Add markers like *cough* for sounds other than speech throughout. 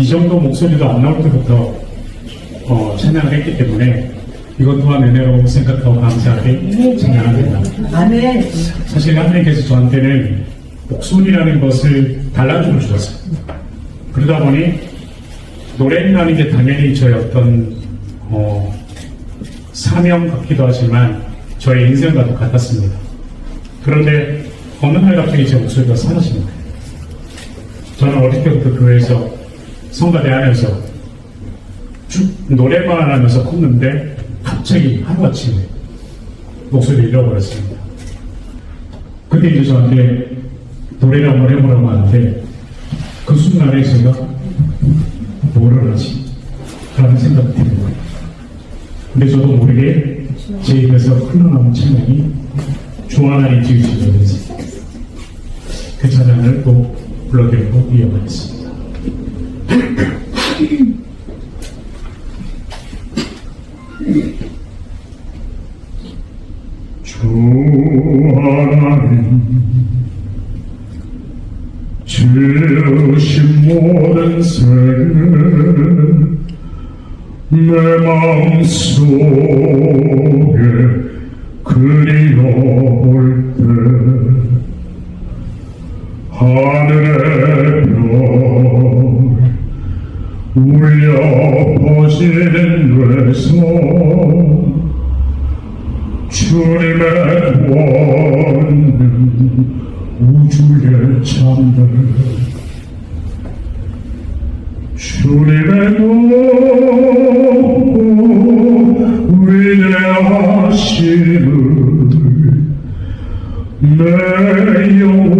이 정도 목소리도 안 나올 때부터 어, 찬양을 했기 때문에 이것 또한 은혜로 생각하고 감사하게 찬양합니다. 아멘. 사실 하나님께서 저한테는 목소리라는 것을 달라주고 주셨어요. 그러다 보니 노래라는 게 당연히 저의 어떤 어, 사명 같기도 하지만 저의 인생과도 같았습니다. 그런데 어느 날 갑자기 제 목소리가 거예요. 저는 어릴 때부터 교회에서 성가대 하면서 쭉 노래만 하면서 컸는데 갑자기 하루아침에 목소리를 잃어버렸습니다. 그때 이제 저한테 노래를 한번 해보라고 하는데 그 순간에 제가 뭐를 하지? 라는 생각이 드는 거예요. 근데 저도 모르게 제 입에서 흘러나온 찬양이 주하나님 지으시면서 그 찬양을 또 불러드리고 이어가겠습니다. 주 하나님 주신 모든 삶을 내 마음속에 그리워볼 때 하늘의 별 울려 퍼지는 데서 주님의 구원은 우주의 잠들. 주님의 높고 위대하심을 내 영혼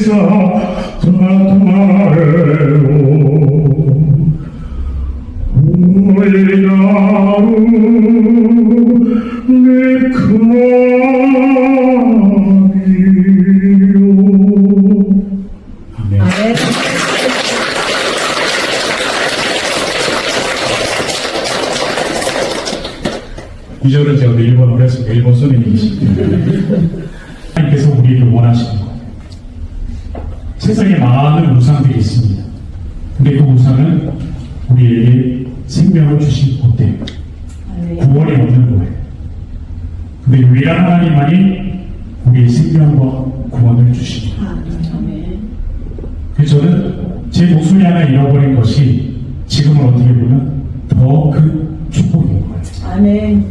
우리 나루 미카리오 아멘. 아멘. 이 절은 제가 일본어로 해서 일본 선생님이십니다. *laughs* 하나님께서 우리를 원하시는 것. 세상에 많은 우상들이 있습니다. 근데 그 우상은 우리에게 생명을 주시지 못해요. 구원이 없는 거예요. 근데 유일한 하나님만이 우리의 생명과 구원을 주십니다. 그래서 저는 제 목소리 하나 잃어버린 것이 지금은 어떻게 보면 더 큰 축복인 거예요. 아멘.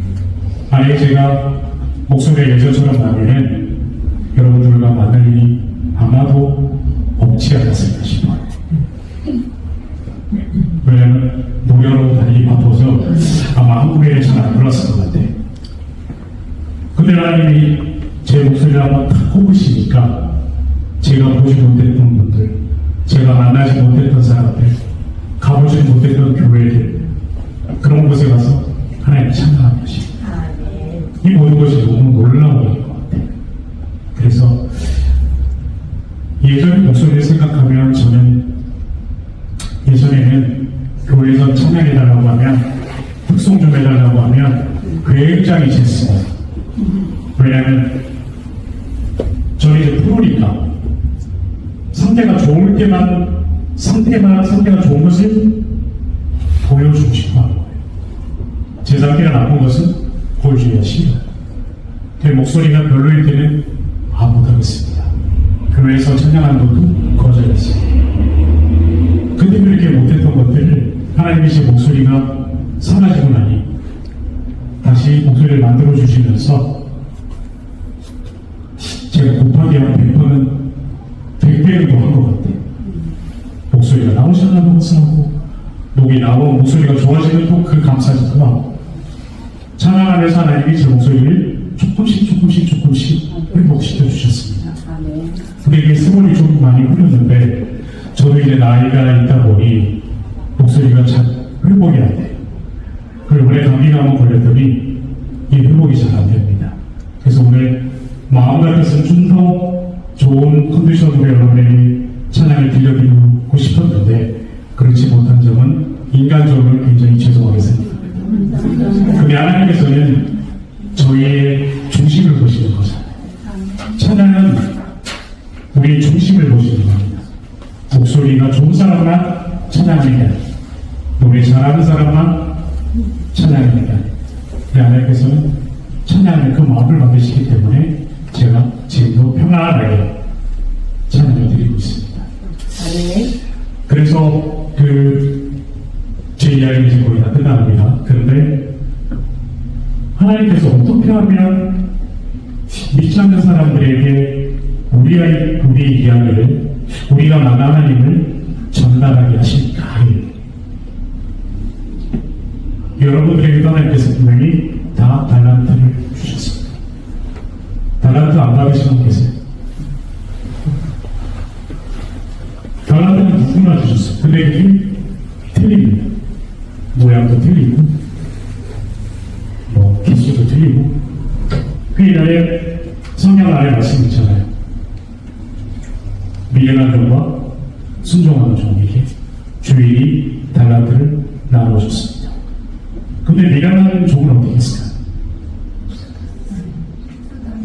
만약에 제가 목소리가 예전처럼 나면은 여러분들과 만날 일이 아마도 없지 않았을까 싶어요. 왜냐면 노래로 다니기 바빠서 아마 한국에 잘 안 불렀을 것 같아요. 근데 하나님이 제 목소리를 한번 탁 꼽으시니까 제가 보지 못했던 분들, 제가 만나지 못했던 사람들, 가보지 못했던 교회들, 그런 곳에 가서 하나님 찬양하는 것입니다. 아멘. 이 모든 것이 너무 같아요. 그래서 예전의 목소리를 생각하면 저는 예전에는 굉장히 쟀어요. 왜냐하면 저는 이제 프로니까 상태가 좋을 때만 상태만 상태가 좋은 것을 보여주고 싶어 하는 거예요. 제 상태가 나쁜 것은 보여주기가 싫어요. 제 목소리가 별로일 때는 아 못하겠습니다. 교회에서 찬양하는 것도 거절했어요. 근데 그렇게 못했던 것들을 하나님이 제 목소리가 사라지고 나니 다시 목소리를 만들어 주시면서 제가 곱하기 한 100번은 100배는 더한것 같아요. 목소리가 나오지 않아 감사하고 목이 나오고 목소리가 좋아지면 또 그 감사지도 하고 찬양하면서 하나님이 제 목소리를 조금씩 조금씩 조금씩 회복시켜 주셨습니다. 근데 이게 세월이 좀 많이 흘렀는데 저도 이제 나이가 있다 보니 목소리가 잘 회복이 안 돼요. 그리고 올해 감기가 한번 걸렸더니 이 회복이 잘 안 됩니다. 그래서 오늘 마음 같아서는 좀 더 좋은 컨디션으로 여러분에게 찬양을 들려드리고 싶었는데 그렇지 못한 점은 인간적으로 굉장히 죄송하게 생각합니다. 근데 하나님께서는 저희의 중심을 보시는 거잖아요. 찬양은 우리의 중심을 보시는 겁니다. 목소리가 좋은 사람만 찬양하는 게 아니에요. 노래 잘하는 사람만. 우리 하나님께서는 찬양하는 그 마음을 만드시기 때문에 제가 지금도 평안하게 찬양을 드리고 있습니다. 그래서 그 제 이야기는 이제 거의 다 끝납니다. 그런데 하나님께서 어떻게 하면 믿지 않는 사람들에게 우리의 우리 이야기를 우리가 만난 하나님을 전달하게 하실까? 여러분들에게도 하나님께서 분명히 다 달란트를 주셨습니다. 달란트 안 받으시는 분 계세요? 달란트는 누구나 주셨어요. 근데 이게 틀립니다. 모양도 틀리고, 뭐, 기수도 틀리고, 그 옛날에 성경 안에 말씀 있잖아요. 미련한 종과 순종하는 종에게 주인이 달란트를 나눠줬습니다. 근데 미련한 종은 어떻게 했을까요?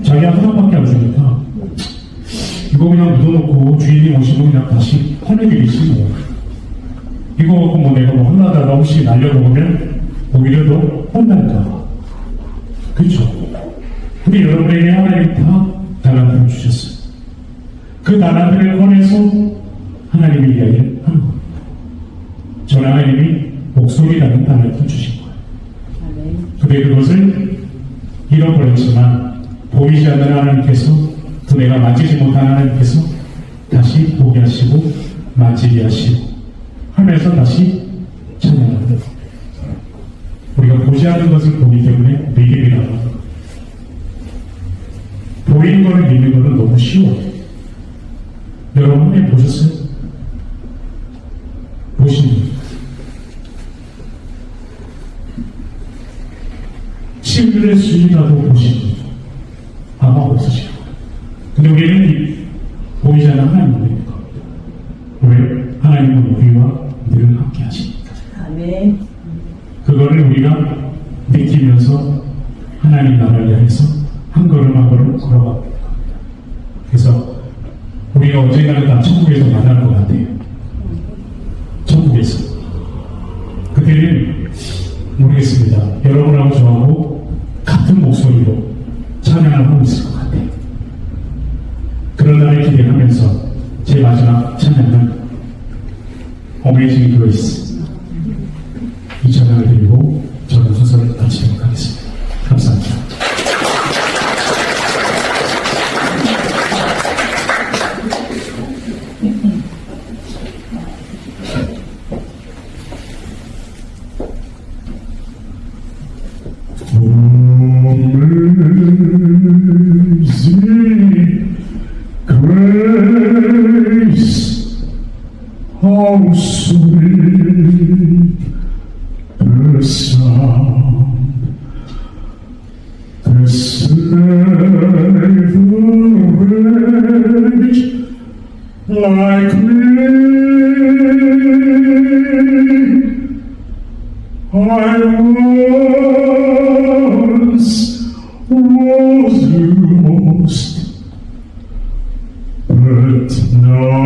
자기가 하나밖에 안 주니까 이거 그냥 묻어놓고 주인이 오시면 그냥 다시 퍼내기겠지 뭐. 이거 갖고 뭐 내가 뭐 혼나다가 혹시 날려먹으면 오히려 더 혼날까. 그렇죠? 근데 여러분에게 하나님 다 달란트를 주셨어요. 그 달란트를 꺼내서 하나님의 이야기를 하는 겁니다. 저는 하나님이 목소리라는 달란트를 주신 근데 그것을 잃어버렸지만 보이지 않는 하나님께서 또 내가 만지지 못한 하나님께서 다시 보게 하시고 만지게 하시고 하면서 다시 거예요. 우리가 보지 않는 것을 보기 때문에 믿음이라고 거예요. 보이는 것을 믿는 것은 너무 쉬워요. 여러분 해 보셨어요? 친 구의 수준이라도 보신 분. 아마 없으실 거예요. 근데 우리는 이 보이지 않는 하나님을 믿는 겁니다. 왜? 하나님은 우리와 늘 함께 하시니까. 아멘. 그거를 우리가 느끼면서 하나님 나라를 향해서 한 걸음 한 걸음 걸어가는 겁니다. 그래서 우리가 언젠가는 다 천국에서 만날 것 같아요. 천국에서. 그때는 모르겠습니다. 여러분하고 저하고 소리로 찬양을 하고 있을 것 같아요. 그런 날을 기대하면서 제 마지막 찬양은 어메이징 그레이스 No.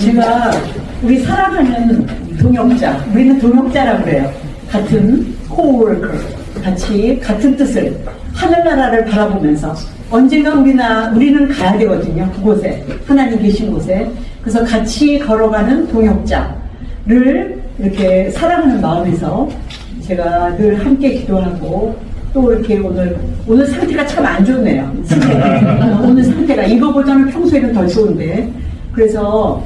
제가 우리 사랑하는 동역자, 우리는 동역자라고 그래요. 같은 코워커, 같이 같은 뜻을 하늘나라를 바라보면서 언젠가 우리나 우리는 가야 되거든요. 그곳에 하나님 계신 곳에 그래서 같이 걸어가는 동역자를 이렇게 사랑하는 마음에서 제가 늘 함께 기도하고 또 이렇게 오늘 오늘 상태가 참 안 좋네요. *laughs* 오늘 상태가 이거보다는 평소에는 더 좋은데 그래서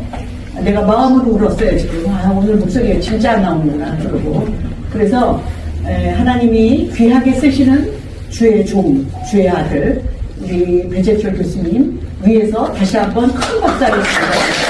내가 마음으로 울었어요 지금. 아 오늘 목소리가 진짜 안 나오는구나 그러고 그래서 에, 하나님이 귀하게 쓰시는 주의 종, 주의 아들 우리 배재철 교수님 위해서 다시 한번 큰 박사를 주세요.